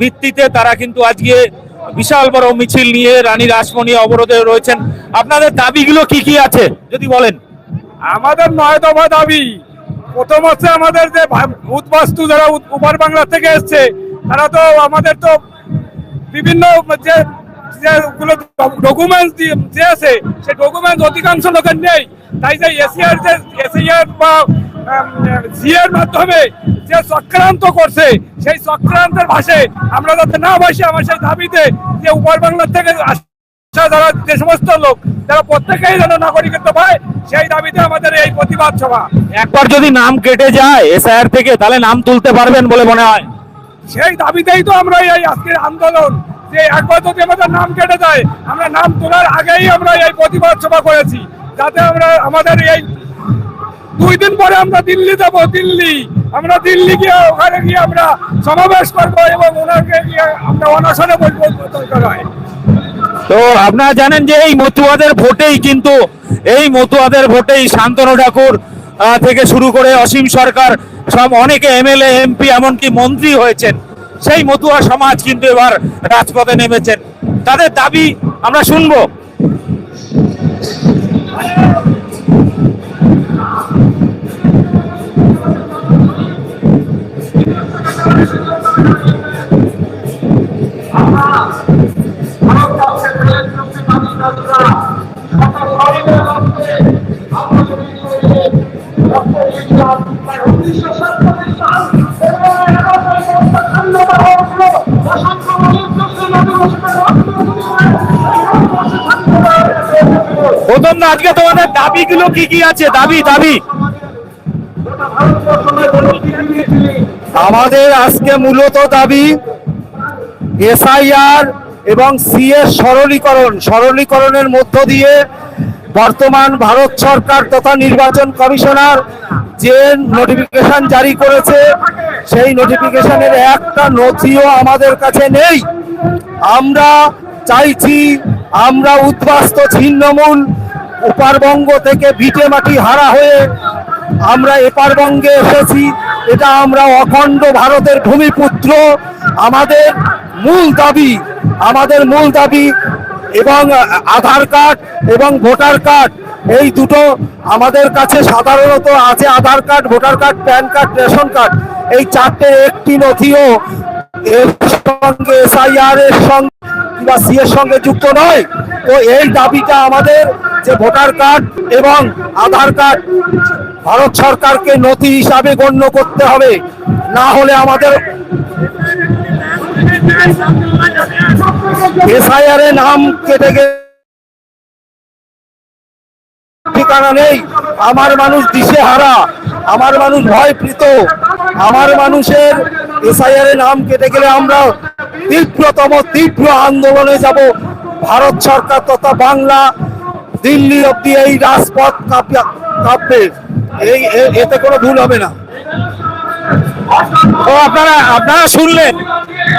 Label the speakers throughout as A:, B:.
A: ভিত্তিতে তারা কিন্তু আজকে বিশাল বড় মিছিল নিয়ে রানী রাসমণি অবরোধে রয়েছেন। আপনাদের দাবিগুলো কি কি আছে, যদি বলেন?
B: আমাদের নয় দফা দাবি। প্রথম হচ্ছে আমাদের যে উদ্বাস্তু যারা উপার বাংলা থেকে এসছে, তারা তো আমাদের তো বিভিন্ন যে যেগুলো ডকুমেন্টস দিয়েছে সেই ডকুমেন্টস অধিকাংশ লোকের নেই। তাই যে এশিয়ার যে এশিয়ার বা জিএর মাধ্যমে যে চক্রান্ত করছে সেই চক্রান্তের ভাষে আমরা যাতে না ভাসি আমার সেই দাবিতে যে উপর বাংলা থেকে আস- যারা যে সমস্ত লোক যারা প্রত্যেকেই যেন নাগরিকত্ব পায় সেই দাবিতে আমাদের এই প্রতিবাদ সভা।
A: একবার যদি নাম কেটে যায় এসআইআর থেকে তাহলে নাম তুলতে পারবেন বলে মনে হয়।
B: সেই দাবিতেই তো আমরা এই আজকের আন্দোলন যে একবার যদি আমাদের নাম কেটে যায় আমরা নাম তোলার আগেই আমরা এই প্রতিবাদ সভা করেছি যাতে আমরা আমাদের এই দুই দিন পরে আমরা দিল্লি যাব, দিল্লি। আমরা দিল্লি গিয়ে, ওখানে গিয়ে আমরা সমাবেশ করব এবং ওনাকে গিয়ে আমরা অনশনে বসবো দরকার হয়
A: তো আপনারা জানেন যে এই মতুয়াদের ভোটেই কিন্তু, এই মতুয়াদের ভোটেই শান্তনু ঠাকুর থেকে শুরু করে অসীম সরকার, সব অনেকে এমএলএ, এমপি, এমনকি মন্ত্রী হয়েছেন। সেই মতুয়া সমাজ কিন্তু এবার রাজপথে নেমেছেন। তাদের দাবি আমরা শুনব। প্রথম আজকে তোমাদের দাবিগুলো কি কি আছে? দাবি দাবি।
C: আমাদের আজকে মূলত দাবি এসআইআর এবং সিএস সরলীকরণ, সরলীকরণের মধ্য দিয়ে বর্তমান ভারত সরকার তথা নির্বাচন কমিশনার যে নোটিফিকেশন জারি করেছে, সেই নোটিফিকেশনের একটা নথিও আমাদের কাছে নেই। আমরা চাইছি, আমরা উদ্বাস্ত ছিন্নমূল উপারবঙ্গ থেকে ভিটে মাটি হারা হয়ে আমরা এপারবঙ্গে এসেছি। এটা আমরা অখণ্ড ভারতের ভূমিপুত্র। আমাদের মূল দাবি, আমাদের মূল দাবি এবং আধার কার্ড এবং ভোটার কার্ড। এই দুটো আমাদের কাছে সাধারণত আছে Aadhaar card, voter card, PAN card, ration card. এই চারটে একটি নথিও এর সঙ্গে, এসআইআর এর সঙ্গে কিংবা সি এর সঙ্গে যুক্ত নয়। তো এই দাবিটা আমাদের যে ভোটার কার্ড এবং আধার কার্ড ভারত সরকারকে নথি হিসাবে গণ্য করতে হবে। না হলে আমাদের এসআইআর এ নাম কেটে গেলে ঠিকানা নেই। আমার মানুষ দিশে হারা আমার মানুষ ভয় প্রীত আমার মানুষের এসআইআর এ নাম কেটে গেলে আমরা তীব্রতম, তীব্র আন্দোলনে যাব। ভারত সরকার তথা বাংলা দিল্লি অব্দি এই রাজপথ কাঁপে, কাঁপবে। এই এতে কোনো ভুল হবে না।
A: তো আপনারা আপনারা শুনলেন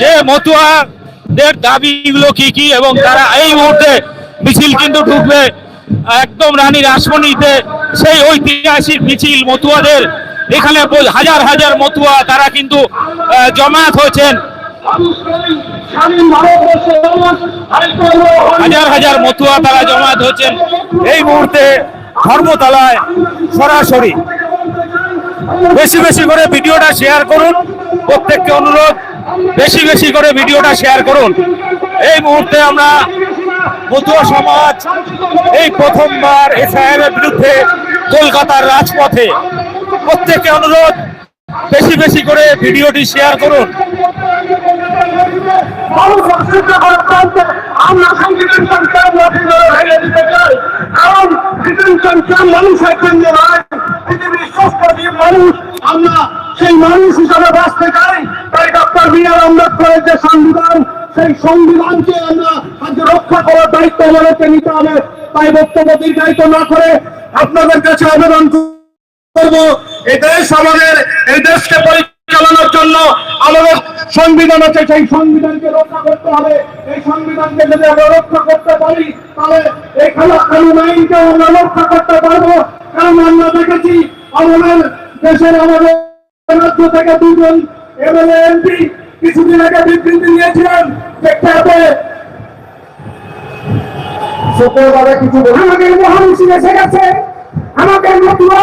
A: যে মতুয়াদের দাবিগুলো কি কি এবং তারা এই মুহূর্তে মিছিল কিন্তু ঢুকবে। একদম রানী রাসমণিতে সেই ঐতিহাসিক মিছিল মতুয়াদের এখানে হাজার হাজার মতুয়া, তারা কিন্তু জমায়েত হয়েছেন। হাজার হাজার মতুয়া তারা জমায়েত হয়েছেন। এই মুহূর্তে ধর্মতলায় সরাসরি বেশি বেশি করে ভিডিওটা শেয়ার করুন, প্রত্যেককে অনুরোধ, বেশি বেশি করে ভিডিওটা শেয়ার করুন। এই মুহূর্তে আমরা মতুয়া সমাজ এই প্রথমবার এসআইআর এর বিরুদ্ধে কলকাতার রাজপথে প্রত্যেককে অনুরোধ, বেশি বেশি করে ভিডিওটি শেয়ার করুন।
D: মানুষ আমরা সেই মানুষ হিসাবে চাই। তাই ডক্টর বি যে সেই আমরা রক্ষা করার দায়িত্ব নিতে হবে। তাই বক্তব্য না করে আপনাদের কাছে আবেদন করব। এই দেশ আমাদের এই দেশকে পরিচালনার জন্য আমাদের সংবিধান আছে সেই সংবিধানকে রক্ষা করতে হবে। এই সংবিধানকে যদি আমরা রক্ষা করতে পারি তাহলে এই খেলা কানুন আইনকে আমরা রক্ষা করতে পারব। কারণ আমরা দেখেছি আমাদের দেশের আমাদের রাজ্য থেকে দুজন এমএলএ এমপি কিছুদিন আগে বিবৃতি দিয়েছিলেন দেখতে হবে শুক্রবারে কিছু আমাদের মহামিছিল এসে গেছে। আমাদের মতুয়া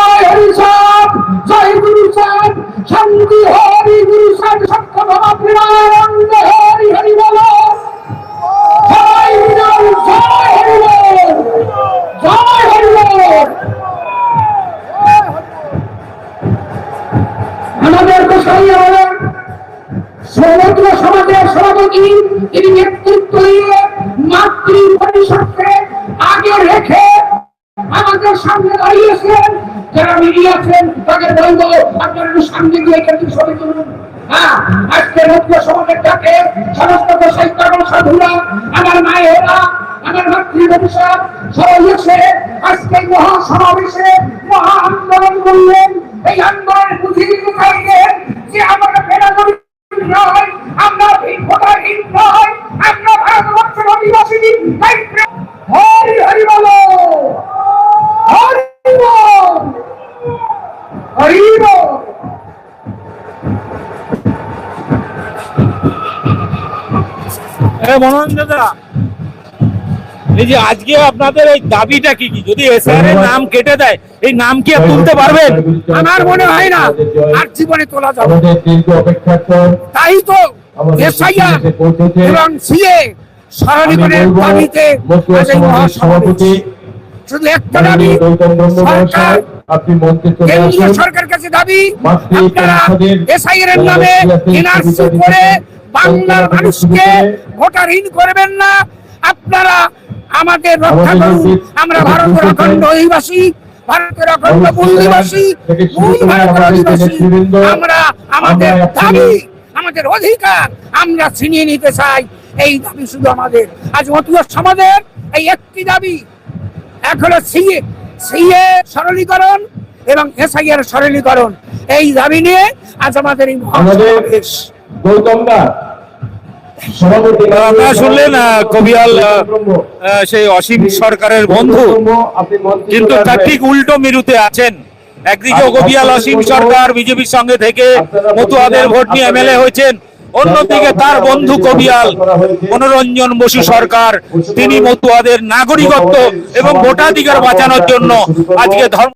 D: জয় গুরু সাহ শান্তি, হরি গুরু সাহ সক্ষম প্রেমানন্দ হরি হরি বল। জয় জয় হরি বল, জয় হরি বল। আমাদের গোসাই আমাদের সমগ্র সমাজের সভাপতি, তিনি নেতৃত্ব আমাদের সামনে দাঁড়িয়েছেন, যারা মিডিয়া আছেন তাকে বলব আপনারা সামনে গিয়ে তুলুন। হ্যাঁ আজকে আমার আমার সবাই এসে মহা সমাবেশে মহা এই যে আমরা আমরা আমরা তাই প্রে- হরি হরি বলো হরি বল হরি বল
A: এ মনোরঞ্জন দা এই যে আজকে আপনাদের এই দাবিটা কি কি? যদি এসআর এর নাম কেটে দেয় এই নাম কি আর তুলতে পারবেন?
B: আমার মনে হয় না আর জীবনে তোলা যাবে তাই তো এসআইআর এবং সিএ
E: আমি
B: দাবিতে আজ এই মহাসমাবেশ। শুধু একটা দাবি সরকার
E: আপনি
B: কেন্দ্রীয় সরকার কাছে দাবি আপনারা এসআইআর এর নামে এনআরসি করে বাংলার মানুষকে ভোটারহীন করবেন না। আপনারা আমাদের রক্ষা করুন। আমরা ভারতের অখণ্ড অধিবাসী ভারতের অখণ্ড মূলনিবাসী মূল ভারতের অধিবাসী আমরা আমাদের দাবি আমাদের অধিকার আমরা ছিনিয়ে নিতে চাই। এই দাবি শুধু আমাদের। আজ মতুয়া সমাজের এই একটি দাবি এক হলো সিএ সিএ সরলীকরণ এবং এসআইআর সরলীকরণ। এই দাবি নিয়ে আজ আমাদের এই মহাসমাবেশ
E: গৌতম দা সভাপতি
A: আপনারা শুনলেন কবিয়াল সেই অসীম সরকারের বন্ধু। কিন্তু তার ঠিক উল্টো মেরুতে আছেন। একদিকে কবিয়াল অসীম সরকার বিজেপির সঙ্গে থেকে মতুয়াদের ভোট নিয়ে এমএলএ হয়েছেন। অন্যদিকে তার বন্ধু কবিয়াল মনোরঞ্জন বসু সরকার। তিনি মতুয়াদের নাগরিকত্ব এবং ভোটাধিকার বাঁচানোর জন্য আজকে ধর্ম